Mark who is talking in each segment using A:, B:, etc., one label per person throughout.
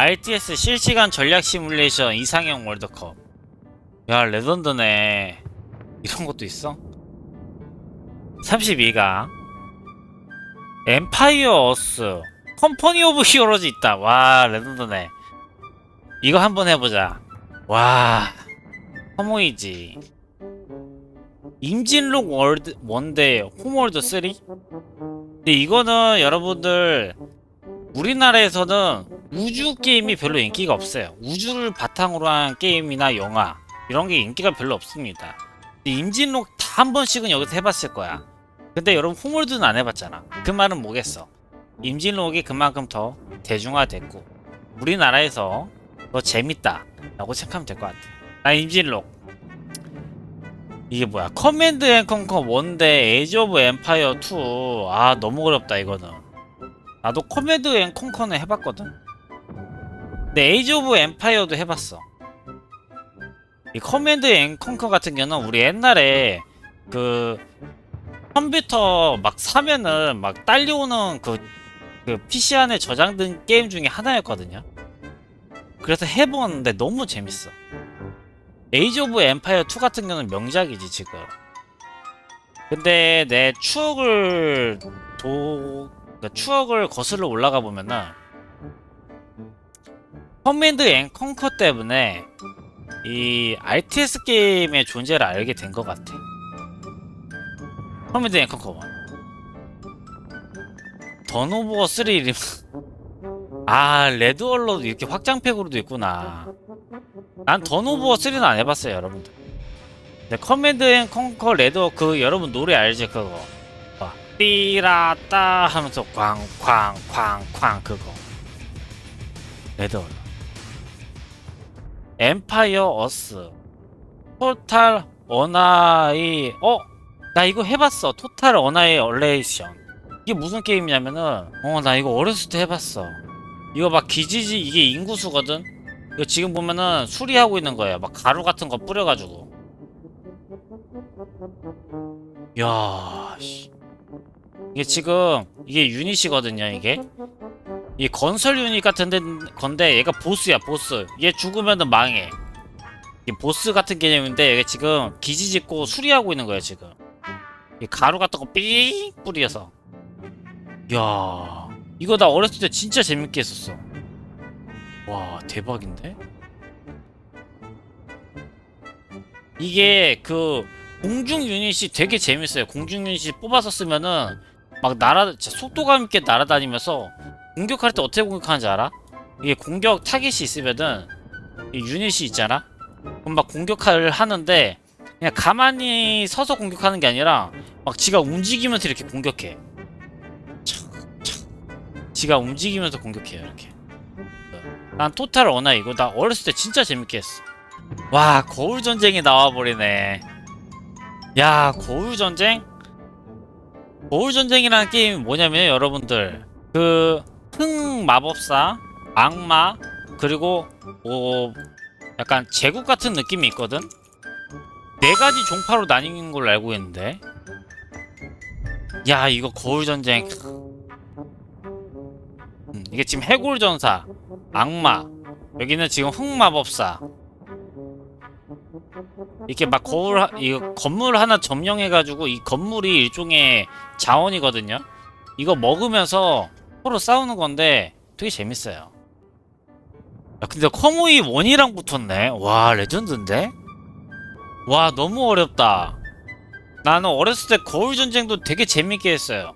A: RTS 실시간 전략 시뮬레이션 이상형 월드컵. 야, 레전드네. 이런 것도 있어? 32강. 엠파이어 어스. 컴퍼니 오브 히어로즈 있다. 와, 레전드네. 이거 한번 해보자. 와, 허모이지. 임진록 월드 원대 홈월드 3? 근데 이거는 여러분들 우리나라에서는 우주 게임이 별로 인기가 없어요. 우주를 바탕으로 한 게임이나 영화 이런 게 인기가 별로 없습니다. 임진록 다 한 번씩은 여기서 해봤을 거야. 근데 여러분 홈월드는 안 해봤잖아. 그 말은 뭐겠어? 임진록이 그만큼 더 대중화됐고 우리나라에서 더 재밌다라고 생각하면 될 것 같아. 아 임진록 이게 뭐야? 커맨드 앤 컨커 원대 에이지 오브 엠파이어 2. 아 너무 어렵다 이거는. 나도 커맨드 앤 컨커는 해봤거든. 근데 에이지 오브 엠파이어도 해봤어. 이 커맨드 앤 컨커 같은 경우는 우리 옛날에 그 컴퓨터 막 사면은 막 딸려오는 그, 그 PC 안에 저장된 게임 중에 하나였거든요. 그래서 해보는데 너무 재밌어. 에이지 오브 엠파이어 2 같은 경우는 명작이지 지금. 근데 내 추억을 도 그러니까 추억을 거슬러 올라가 보면은 커맨드 앤 컨커 때문에 이 RTS 게임의 존재를 알게 된 것 같아. 커맨드 앤 컨커 1. 던오버 3 이름. 아 레드 얼러도 이렇게 확장팩으로도 있구나. 난 던오버 3는 안 해봤어요 여러분들. 근데 커맨드 앤 컨커 레드 그 여러분 노래 알지 그거. 봐. 띠라따 하면서 쾅쾅쾅쾅 그거. 레드 얼러. 엠파이어 어스. 토탈 어나이 어? 나 이거 해봤어. 토탈 어나이 얼레이션. 이게 무슨 게임이냐면은 어 나 이거 어렸을 때 해봤어. 이거 막 기지지 이게 인구수거든. 이거 지금 보면은 수리하고 있는 거예요. 막 가루 같은 거 뿌려가지고. 야, 씨. 이게 지금 이게 유닛이거든요. 이게 이 건설 유닛 같은 데 건데 얘가 보스야 보스. 얘 죽으면은 망해. 이 보스 같은 개념인데 얘가 지금 기지 짓고 수리하고 있는 거야 지금. 이 가루 같은 거삐 뿌려서. 야, 이거 나 어렸을 때 진짜 재밌게 했었어. 와, 대박인데? 이게 그 공중 유닛이 되게 재밌어요. 공중 유닛이 뽑아서 쓰면은 막 날아 속도감 있게 날아다니면서 공격할 때 어떻게 공격하는지 알아? 이게 공격 타깃이 있으면은 이 유닛이 있잖아. 그럼 막 공격을 하는데 그냥 가만히 서서 공격하는 게 아니라 막 지가 움직이면서 이렇게 공격해. 지가 움직이면서 공격해요 이렇게. 난 토탈 어나 이거 나 어렸을 때 진짜 재밌게 했어. 와 거울 전쟁이 나와버리네. 야 거울 전쟁? 거울 전쟁이라는 게임이 뭐냐면 여러분들 그 흑 마법사, 악마 그리고 뭐 약간 제국 같은 느낌이 있거든. 네 가지 종파로 나뉘는 걸로 알고 있는데. 야 이거 거울 전쟁. 음, 이게 지금 해골 전사, 악마, 여기는 지금 흑마법사. 이렇게 막 거울 하, 이거 건물 하나 점령해가지고 이 건물이 일종의 자원이거든요. 이거 먹으면서 서로 싸우는 건데 되게 재밌어요. 야 근데 커모이 원이랑 붙었네. 와 레전드인데? 와 너무 어렵다. 나는 어렸을 때 거울 전쟁도 되게 재밌게 했어요.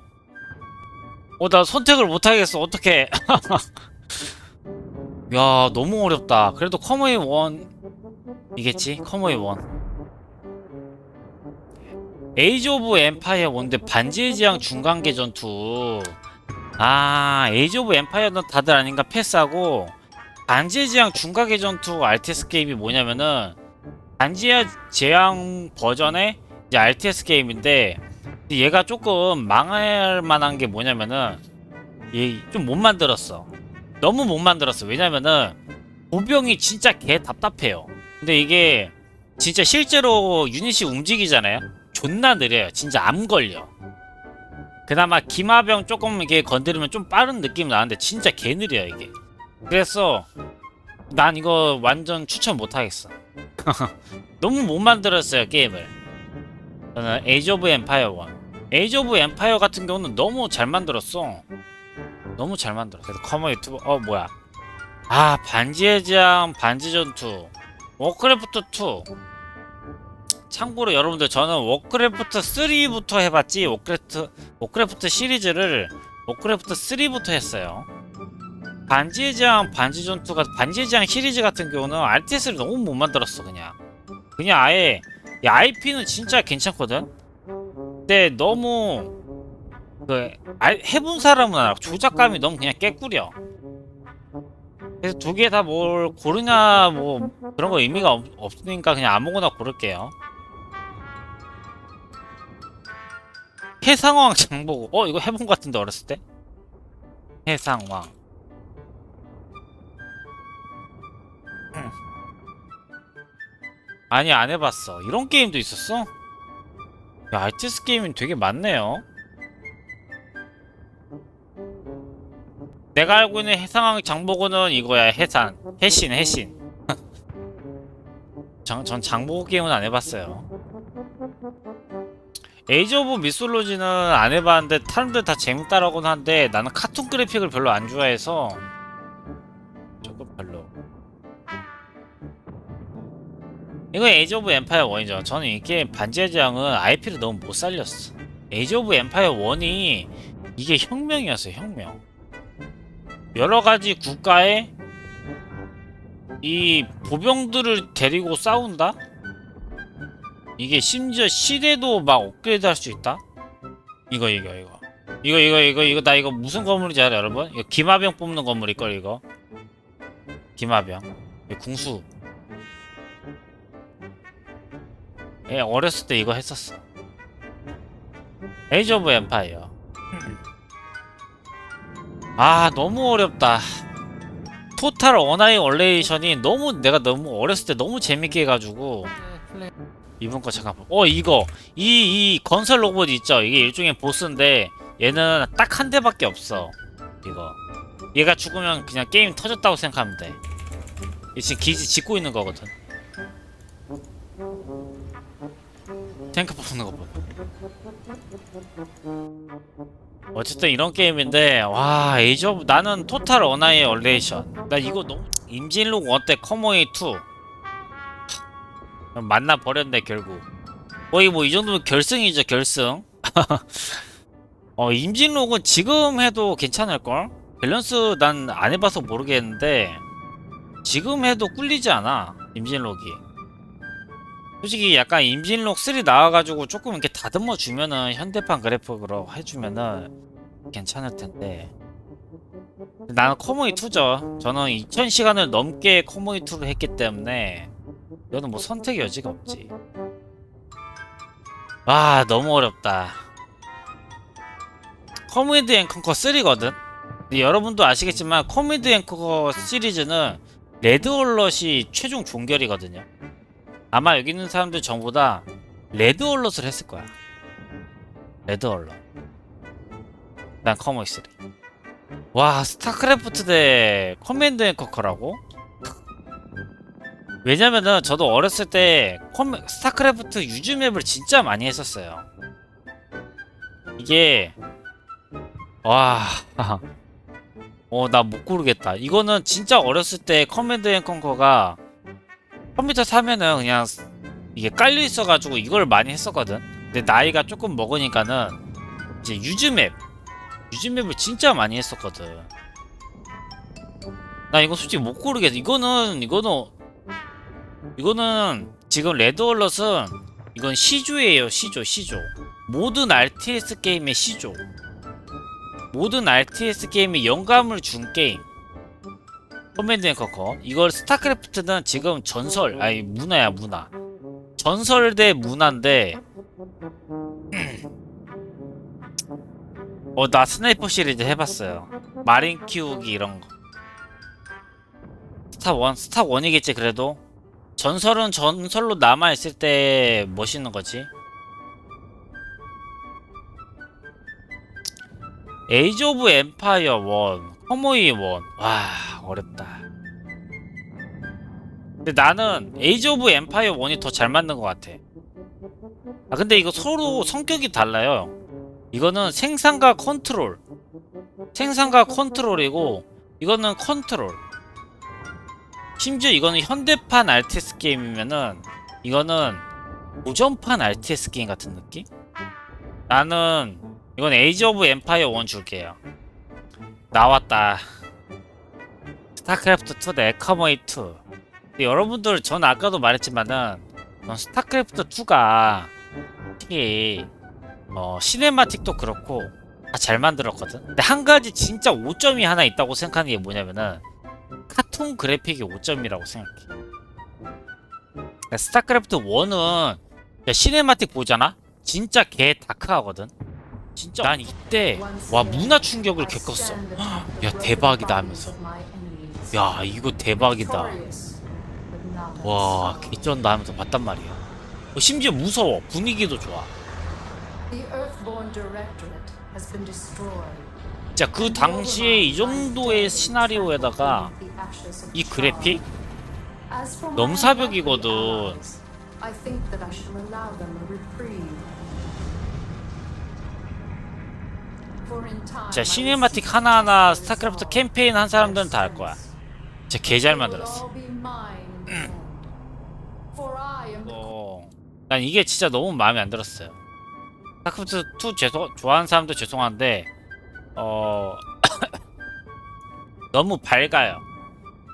A: 어 나 선택을 못 하겠어. 어떡해. 야 너무 어렵다. 그래도 커모이 원 이겠지? 커모이 원. 에이지 오브 엠파이어 원데 반지의 제왕 중간계 전투. 아, 에이지 오브 엠파이어는 다들 아닌가 패스하고 반지의 제왕 중간계 전투 RTS 게임이 뭐냐면은 반지의 제왕 버전의 이제 RTS 게임인데 얘가 조금 망할 만한 게 뭐냐면은 얘 좀 못 만들었어. 너무 못 만들었어. 왜냐면은 보병이 진짜 개 답답해요. 근데 이게 진짜 실제로 유닛이 움직이잖아요. 존나 느려요. 진짜 암 걸려. 그나마 기마병 조금 이게 건드리면 좀 빠른 느낌 나는데 진짜 개 느려 이게. 그래서 난 이거 완전 추천 못하겠어. 너무 못 만들었어요 게임을. 저는 에이지 오브 엠파이어 1. 에이지 오브 엠파이어 같은 경우는 너무 잘 만들었어. 너무 잘 만들었어. 그래서 커머 유튜브 어 뭐야? 아 반지의 제왕 반지 전투 워크래프트 2. 참고로 여러분들 저는 워크래프트 3부터 해봤지 워크래프트 워크래프트 시리즈를 워크래프트 3부터 했어요. 반지의 제왕 반지 전투가 반지의 제왕 시리즈 같은 경우는 RTS를 너무 못 만들었어 그냥 그냥 아예 이 IP는 진짜 괜찮거든. 근데 너무 그 알- 해본 사람은 알아 조작감이 너무 그냥 깨꾸려. 그래서 두 개 다 뭘 고르냐 뭐 그런 거 의미가 없, 없으니까 그냥 아무거나 고를게요. 해상왕 장보고. 어 이거 해본 것 같은데 어렸을 때? 해상왕. 음. 아니 안 해봤어. 이런 게임도 있었어? 야 RTS 게임이 되게 많네요. 내가 알고 있는 해상왕 장보고는 이거야 해산. 해신 해신. 전, 전 장보고 게임은 안 해봤어요 에이지 오브 미솔로지는 안 해봤는데 사람들 다 재밌다라고는 한데 나는 카툰 그래픽을 별로 안 좋아해서 저거 별로. 이거 에이지 오브 엠파이어 1이죠. 저는 이 게임 반지의 제왕은 IP를 너무 못 살렸어. 에이지 오브 엠파이어 1이 이게 혁명이었어요 혁명. 여러가지 국가에 이 보병들을 데리고 싸운다? 이게 심지어 시대도 막 업그레이드 할 수 있다? 이거 이거 이거. 이거 이거 이거 이거 나 이거 무슨 건물인지 알아 여러분? 이거 기마병 뽑는 건물일걸 이거? 기마병. 이거 궁수. 예 어렸을 때 이거 했었어. 에이지 오브 엠파이어 아 너무 어렵다. 토탈 어나이얼레이션이 너무 내가 너무 어렸을 때 너무 재밌게 해가지고 이번 거 잠깐 봐. 어 이거. 이 이 건설 로봇 있죠? 이게 일종의 보스인데 얘는 딱 한 대밖에 없어. 이거. 얘가 죽으면 그냥 게임 터졌다고 생각하면 돼. 얘 지금 기지 짓고 있는 거거든. 탱크 뽑는 거 봐. 어쨌든 이런 게임인데 와 에이지 오브 나는 토탈 어나이 얼레이션 나 이거 너무 임진록 1때 커머웨이 2 만나 버렸네 결국. 거의 뭐 이 정도면 결승이죠 결승. 어 임진록은 지금 해도 괜찮을 걸? 밸런스 난 안 해봐서 모르겠는데 지금 해도 꿀리지 않아 임진록이. 솔직히 약간 임진록 3 나와가지고 조금 이렇게 다듬어 주면은 현대판 그래픽으로 해주면은 괜찮을 텐데. 나는 커머이 2죠. 저는 2000시간을 넘게 커머이 2를 했기 때문에 이거는 뭐 선택의 여지가 없지. 와 너무 어렵다. 커뮤니드 앤 컨커 3거든? 근데 여러분도 아시겠지만 커뮤니드 앤 컨커 시리즈는 레드 얼럿이 최종 종결이거든요. 아마 여기 있는 사람들 전부 다 레드 얼럿을 했을 거야. 레드 얼럿. 난 커머이 3 와 스타크래프트 대 커맨드 앤 컨커라고? 왜냐면은 저도 어렸을 때 컴, 스타크래프트 유즈 맵을 진짜 많이 했었어요. 이게 와, 어 나 못 고르겠다. 이거는 진짜 어렸을 때 커맨드 앤 컨커가 컴퓨터 사면은 그냥 이게 깔려 있어가지고 이걸 많이 했었거든. 근데 나이가 조금 먹으니까는 이제 유즈 맵, 유즈 맵을 진짜 많이 했었거든. 나 이거 솔직히 못 고르겠어. 이거는 이거는 이거는 지금 레드얼럿은 이건 시조예요 시조 시조. 모든 RTS 게임의 시조. 모든 RTS 게임에 영감을 준 게임. 커맨드 앤 커커. 이걸 스타크래프트는 지금 전설 아니 문화야 문화. 전설 대 문화인데 어 나 스나이퍼 시리즈 해봤어요. 마린 키우기 이런 거. 스타 원 스타 원이겠지 그래도 전설은 전설로 남아있을 때 멋있는 거지. 에이지 오브 엠파이어 1, 커모이 1. 와, 어렵다. 근데 나는 에이지 오브 엠파이어 1이 더 잘 맞는 것 같아. 아 근데 이거 서로 성격이 달라요. 이거는 생산과 컨트롤. 생산과 컨트롤이고 이거는 컨트롤. 심지어 이거는 현대판 RTS 게임이면은 이거는 고전판 RTS 게임 같은 느낌? 나는 이건 에이지 오브 엠파이어 1 줄게요. 나왔다. 스타크래프트 2대 에커머이 2. 근데 여러분들 전 아까도 말했지만은 전 스타크래프트 2가 특히 어 시네마틱도 그렇고 다 잘 만들었거든. 근데 한 가지 진짜 오점이 하나 있다고 생각하는 게 뭐냐면은 카툰 그래픽이 5점이라고 생각해. 그러니까 스타크래프트 1은 시네마틱 보잖아? 진짜 개 다크하거든. 진짜 난 이때 와 문화 충격을 겪었어. 야 대박이다 하면서. 야 이거 대박이다. 와 개쩐다 하면서 봤단 말이야. 어, 심지어 무서워. 분위기도 좋아. 진짜 그 당시에 이 정도의 시나리오에다가 이 그래픽 넘사벽이거든. 진짜 시네마틱 하나하나 스타크래프트 캠페인 한 사람들은 다 알 거야. 진짜 개잘 만들었어. 어, 난 이게 진짜 너무 마음에 안 들었어요. 스타크래프트 2 죄송, 좋아하는 사람도 죄송한데 어 너무 밝아요.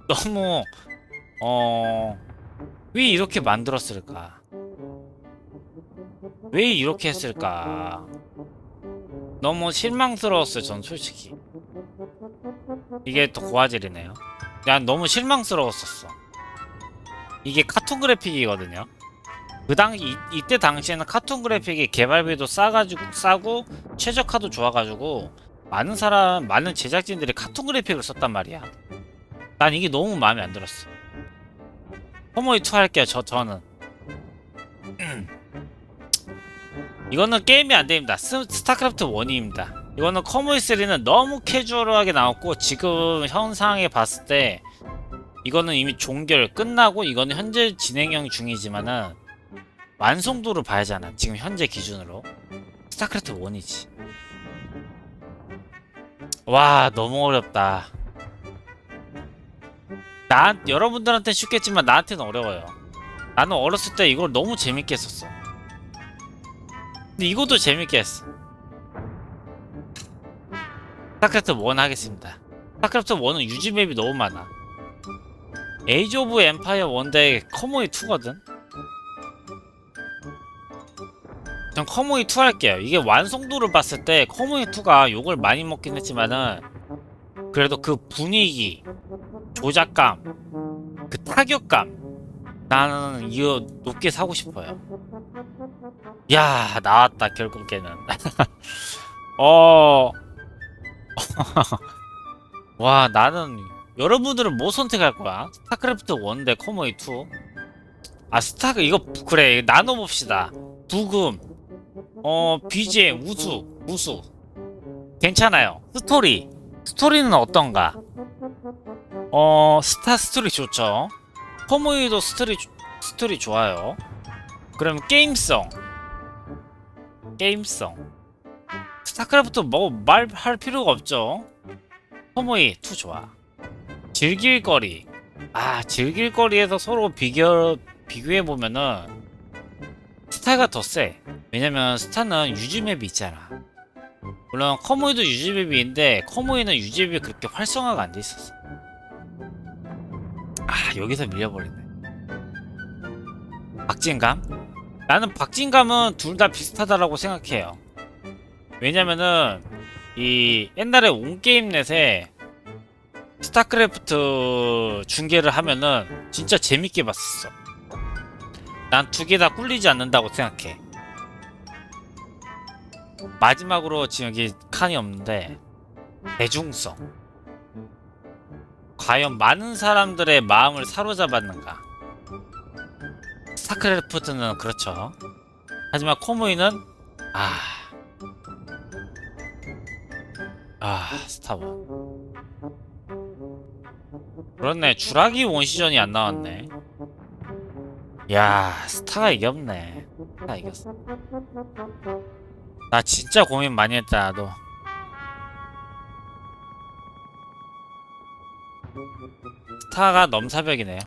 A: 너무 어 왜 이렇게 만들었을까? 왜 이렇게 했을까? 너무 실망스러웠어요. 전 솔직히 이게 또 고화질이네요. 난 너무 실망스러웠었어. 이게 카툰 그래픽이거든요. 그 당시 이, 이때 당시에는 카툰 그래픽이 개발비도 싸가지고 싸고 최저가도 좋아가지고 많은 사람 많은 제작진들이 카툰 그래픽을 썼단 말이야. 난 이게 너무 마음에 안 들었어. 허모이 2 할게요. 저 저는 이거는 게임이 안 됩니다. 스, 스타크래프트 1입니다. 이거는 커모이 3는 너무 캐주얼하게 나왔고 지금 현상에 봤을 때 이거는 이미 종결 끝나고 이거는 현재 진행형 중이지만은 완성도를 봐야잖아. 지금 현재 기준으로 스타크래프트 1이지. 와 너무 어렵다. 나 여러분들한테 쉽겠지만 나한테는 어려워요. 나는 어렸을 때 이걸 너무 재밌게 했었어. 근데 이것도 재밌게 했어. 스타크래프트 1 하겠습니다. 스타크래프트 1은 유지 맵이 너무 많아. 에이지 오브 엠파이어 1대 커모이 2거든? 전 커모이 2 할게요. 이게 완성도를 봤을 때 커모이 2가 욕을 많이 먹긴 했지만은 그래도 그 분위기, 조작감, 그 타격감 나는 이거 높게 사고 싶어요. 야 나왔다 결국에는. 어. 와 나는 여러분들은 뭐 선택할 거야? 스타크래프트 1대 커머이 2? 아 스타크 이거 그래 나눠 봅시다. 부금, 어 BGM 우수 우수 괜찮아요. 스토리 스토리는 어떤가? 어 스타 스토리 좋죠. 커머이도 스토리 조- 스토리 좋아요. 그럼 게임성 게임성 스타크래프트 뭐 말할 필요가 없죠. 커머이 2 좋아. 즐길거리. 아, 즐길거리에서 서로 비교, 비교해보면은, 스타가 더 세. 왜냐면, 스타는 유즈맵이 있잖아. 물론, 커모이도 유즈맵이 있는데, 커모이는 유즈맵이 그렇게 활성화가 안 돼 있었어. 아, 여기서 밀려버리네. 박진감? 나는 박진감은 둘 다 비슷하다라고 생각해요. 왜냐면은, 이 옛날에 온게임넷에 스타크래프트 중계를 하면은 진짜 재밌게 봤었어. 난 두 개 다 꿀리지 않는다고 생각해. 마지막으로 지금 여기 칸이 없는데 대중성. 과연 많은 사람들의 마음을 사로잡았는가? 스타크래프트는 그렇죠. 하지만 코모이는 아. 아, 스타원. 그렇네 주라기 원시전이 안 나왔네 야 스타가 이겼네. 스타가 이겼어. 나 진짜 고민 많이 했다 나도. 스타가 넘사벽이네요